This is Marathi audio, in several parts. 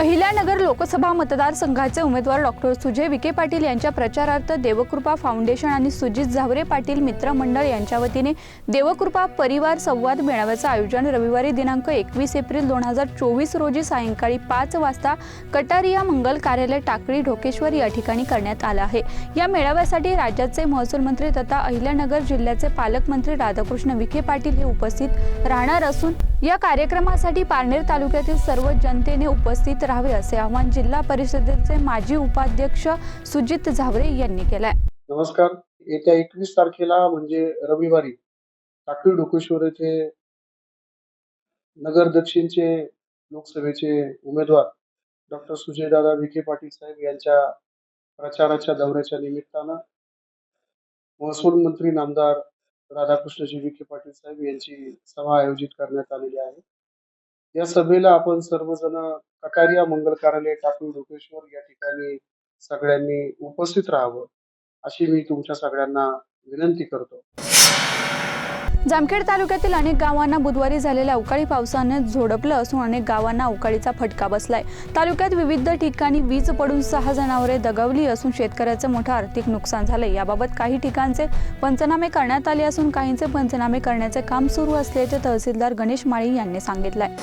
अहिल्यानगर लोकसभा मतदारसंघाचे उमेदवार डॉक्टर सुजय विखे पाटील यांच्या प्रचारार्थ देवकृपा फाउंडेशन आणि सुजित झावरे पाटील मित्र मंडळ यांच्या वतीने देवकृपा परिवार संवाद मेळाव्याचं आयोजन रविवारी दिनांक एकवीस एप्रिल दोन हजार चोवीस रोजी सायंकाळी पाच वाजता कटारिया मंगल कार्यालय टाकळी ढोकेश्वर या ठिकाणी करण्यात आलं आहे. या मेळाव्यासाठी राज्याचे महसूल मंत्री तथा अहिल्यानगर जिल्ह्याचे पालकमंत्री राधाकृष्ण विखे पाटील हे उपस्थित राहणार असून या कार्यक्रमासाठी पारनेर तालुक्यातील सर्व जनतेने उपस्थित राहावे असे आवाहन जिल्हा परिषदेचे माजी उपाध्यक्ष सुजित झावरे यांनी केलंय. नमस्कार. येत्या एकवीस तारखेला म्हणजे रविवारी टाकळी ढोकेश्वर येथे नगर दक्षिणचे लोकसभेचे उमेदवार डॉक्टर सुजयदादा विखे पाटील साहेब यांच्या प्रचाराच्या दौऱ्याच्या निमित्तानं महसूल मंत्री नामदार राधाकृष्णजी विखे पाटील साहेब यांची सभा आयोजित करण्यात आलेली आहे. या सभेला आपण सर्वजण ककारिया मंगल कार्यालय टाकळी ढोकेश्वर या ठिकाणी सगळ्यांनी उपस्थित राहावं अशी मी तुमच्या सगळ्यांना विनंती करतो. जामखेड तालुक्यातील अनेक गावांना बुधवारी झालेल्या अवकाळी पावसाने झोडपलं असून अनेक गावांना अवकाळीचा फटका बसलाय. तालुक्यात विविध ठिकाणी वीज पडून सहा जनावरे दगावली असून शेतकऱ्याचं मोठं आर्थिक नुकसान झालंय. याबाबत काही ठिकाणचे पंचनामे करण्यात आले असून काहींचे पंचनामे करण्याचे काम सुरू असल्याचे तहसीलदार गणेश माळी यांनी सांगितलंय.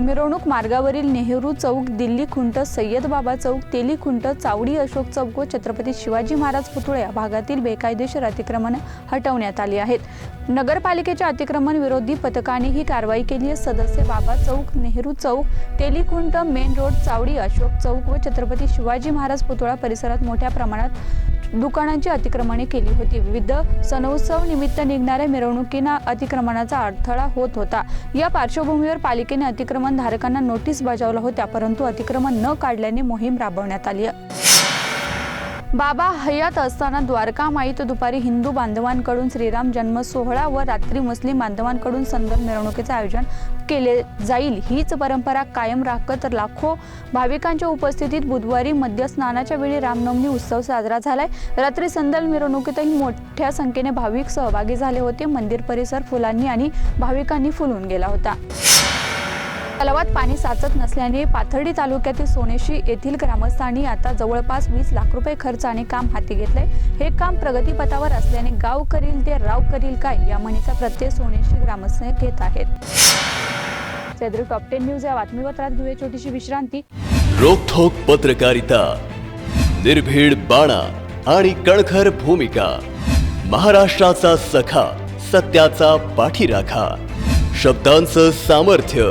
मिरवणूक मार्गावरील नेहरू चौक दिल्ली खुंट सय्यद बाबा चौक तेली खुंट चावडी अशोक चौक व छत्रपती शिवाजी महाराज पुतळे या भागातील बेकायदेशीर अतिक्रमण हटवण्यात आली आहेत. नगरपालिकेच्या अतिक्रमण विरोधी पथकाने ही कारवाई केली सदस्य बाबा चौक नेहरू चौक तेलीखुंट मेन रोड चावडी अशोक चौक व छत्रपती शिवाजी महाराज पुतळा परिसरात मोठ्या प्रमाणात दुकानांची अतिक्रमणे केली होती. विविध सणोत्सव निमित्त निघणाऱ्या मिरवणुकींना अतिक्रमणाचा अडथळा होत होता. या पार्श्वभूमीवर पालिकेने अतिक्रमण धारकांना नोटीस बजावल्या होत्या परंतु अतिक्रमण न काढल्याने मोहीम राबवण्यात आली आहे. बाबा हयात असताना द्वारका माईत दुपारी हिंदू बांधवांकडून श्रीराम जन्म सोहळा व रात्री मुस्लिम बांधवांकडून संदल मिरवणुकीचे आयोजन केले जाईल. हीच परंपरा कायम राखत लाखो भाविकांच्या उपस्थितीत बुधवारी मध्यस्नानाच्या वेळी रामनवमी उत्सव साजरा झालाय. रात्री संदल मिरवणुकीतही मोठ्या संख्येने भाविक सहभागी झाले होते. मंदिर परिसर फुलांनी आणि भाविकांनी फुलून गेला होता. तलावात पाणी साचत नसल्याने पाथर्डी तालुक्यातील सोनेशी येथील ग्रामस्थांनी आता जवळपास वीस लाख रुपये खर्चाने काम हाती घेतले हे काम प्रगतीपथावर असल्याने गाव करील ते राव करील काय या म्हणीचा प्रत्यय सोनेशी ग्रामस्थ घेत आहेत. सेद्री टॉप टेन न्यूज या बातमीपत्रात घेऊया छोटीशी विश्रांती. रोखोक पत्रकारिता निर्भीड बाणा आणि कणखर भूमिका महाराष्ट्राचा सखा सत्याचा पाठीराखा शब्दांचं सामर्थ्य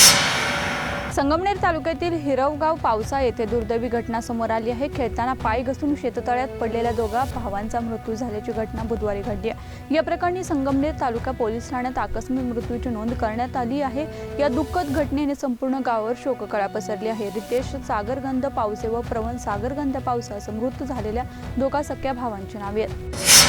संगमनेर तालुक्यातील हिरवगाव पावसा येथे दुर्दैवी घटना समोर आली आहे. खेळताना पाय घसरून शेततळ्यात पडलेल्या दोघा भावांचा मृत्यू झाल्याची घटना बुधवारी घडली आहे. या प्रकरणी संगमनेर तालुका पोलीस ठाण्यात आकस्मिक मृत्यूची नोंद करण्यात आली आहे. या दुःखद घटनेने संपूर्ण गावावर शोककळा पसरली आहे. रितेश सागरगंध पावसे व प्रवण सागरगंध पावसा असं मृत झालेल्या दोघा सख्या भावांची नावे आहेत.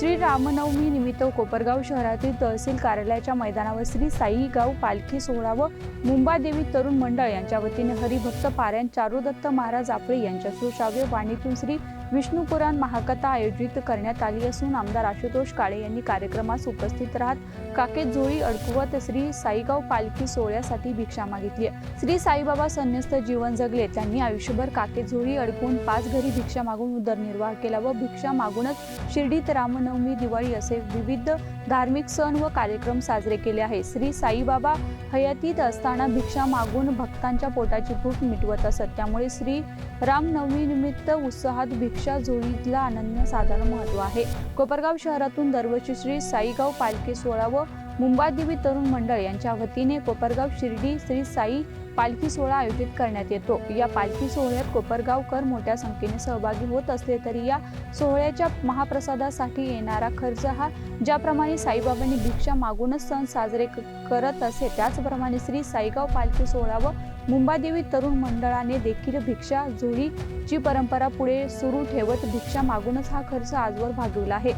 श्री रामनवमी निमित्त कोपरगाव शहरातील तहसील कार्यालयाच्या मैदानावर श्री साईगाव पालखी सोहळा व मुंबादेवी तरुण मंडळ यांच्या वतीने हरिभक्त पारायण चारुदत्त महाराज आपळे यांच्या सुश्राव्य वाणीतून श्री विष्णू पुराण महाकथा आयोजित करण्यात आली असून आमदार आशुतोष काळे यांनी कार्यक्रमास उपस्थित राहत काकेत जोळी अडकवत श्री साईगाव पालखी सोहळ्यासाठी भिक्षा मागितली. श्री साईबाबा संन्यस्त जीवन जगले. त्यांनी आयुष्यभर काकेत झोळी अडकून पाच घरी भिक्षा मागून उदरनिर्वाह केला व भिक्षा मागूनच शिर्डीत रामनवमी दिवाळी असे विविध धार्मिक सण व कार्यक्रम साजरे केले आहे श्री साईबाबा हयातीत असताना भिक्षा मागून भक्तांच्या पोटाची भूक मिटवत असत. त्यामुळे श्री रामनवमी निमित्त उत्साहात भिक्षा जोडीतला अनन्य साधारण महत्त्व आहे. कोपरगाव शहरातून दरवर्षी श्री साईगाव पालखी सोहळा व मुंबादेवी तरुण मंडळ यांच्या वतीने कोपरगाव शिर्डी श्री साई पालखी सोहळा आयोजित करण्यात येतो. या पालखी सोहळ्यात कोपरगावकर मोठ्या संख्येने सहभागी होत असले तरी या सोहळ्याच्या महाप्रसादासाठी येणारा खर्च हा ज्याप्रमाणे साईबाबांनी भिक्षा मागूनच सण साजरे करत असे त्याचप्रमाणे श्री साईगाव पालखी सोहळा व मुंबादेवी तरुण मंडळाने देखील भिक्षा झोळीची परंपरा पुढे सुरू ठेवत भिक्षा मागूनच हा खर्च आजवर भागवला आहे.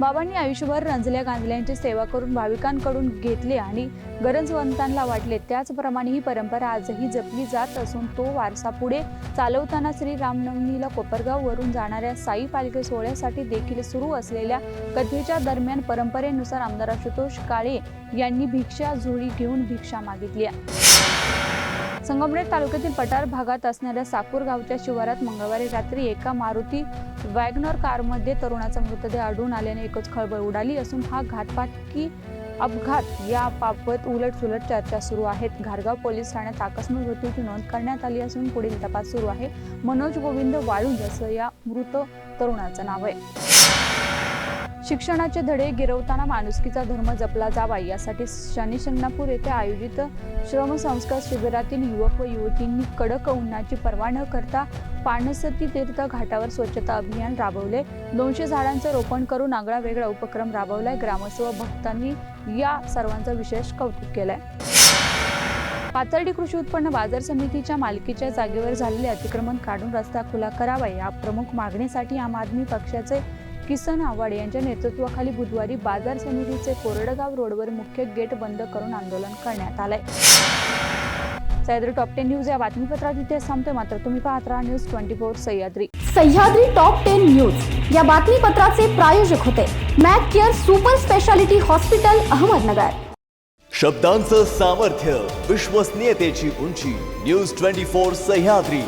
बाबांनी आयुष्यभर रंजल्या गांजल्यांची सेवा करून भाविकांकडून घेतले आणि गरजवंतांना वाटले. त्याचप्रमाणे ही परंपरा आजही जपली जात असून तो वारसा पुढे चालवताना श्री रामनवमीला कोपरगाववरून जाणाऱ्या साई पालखी सोहळ्यासाठी देखील सुरू असलेल्या कथेच्या दरम्यान परंपरेनुसार आमदार आशुतोष काळे यांनी भिक्षा झोळी घेऊन भिक्षा मागितली संगमनेर तालुक्यातील पठार भागात असणाऱ्या साकूर गावच्या शिवारात मंगळवारी रात्री एका मारुती वॅगनर कारमध्ये तरुणाचा मृतदेह आढळून आल्याने एकच खळबळ उडाली असून हा घातपातकी अपघात याबाबत उलटसुलट चर्चा सुरू आहेत. घारगाव पोलीस ठाण्यात आकस्मिक मृत्यूची नोंद करण्यात आली असून पुढील तपास सुरू आहे. मनोज गोविंद वाळुंज असं या मृत तरुणाचं नाव आहे. शिक्षणाचे धडे गिरवताना माणुसकीचा धर्म जपला जावा यासाठी शनी शिंगणापूर येथे आयोजित श्रमसंस्कार शिबिरातील युवक व युवतींनी कडक उन्हाची पर्वा न करता पाणसती तीर्थ घाटावर स्वच्छता अभियान राबवले. दोनशे झाडांचं रोपण करून आगळा वेगळा उपक्रम राबवलाय. ग्रामस्थ व भक्तांनी या सर्वांचं विशेष कौतुक केलंय. पाथर्डी कृषी उत्पन्न बाजार समितीच्या मालकीच्या जागेवर झालेले अतिक्रमण काढून रस्ता खुला करावा या प्रमुख मागणीसाठी आम आदमी पक्षाचे किसन आव्हाड यांच्या नेतृत्वाखाली बुधवारी बाजार समितीचे कोरडगाव रोडवर मुख्य गेट बंद करून आंदोलन करण्यात आलंय. सह्याद्री टॉप टेन न्यूज या बातमीपत्रात इथे थांबते मात्र तुम्ही पाहत राहा news twenty four Sahyadri. Sahyadri top ten news. या बातमीपत्राचे प्रायोजक होते Mac Care super speciality hospital Ahmednagar. शब्दांचं सामर्थ्य विश्वसनीयतेची उंची. News twenty four Sahyadri.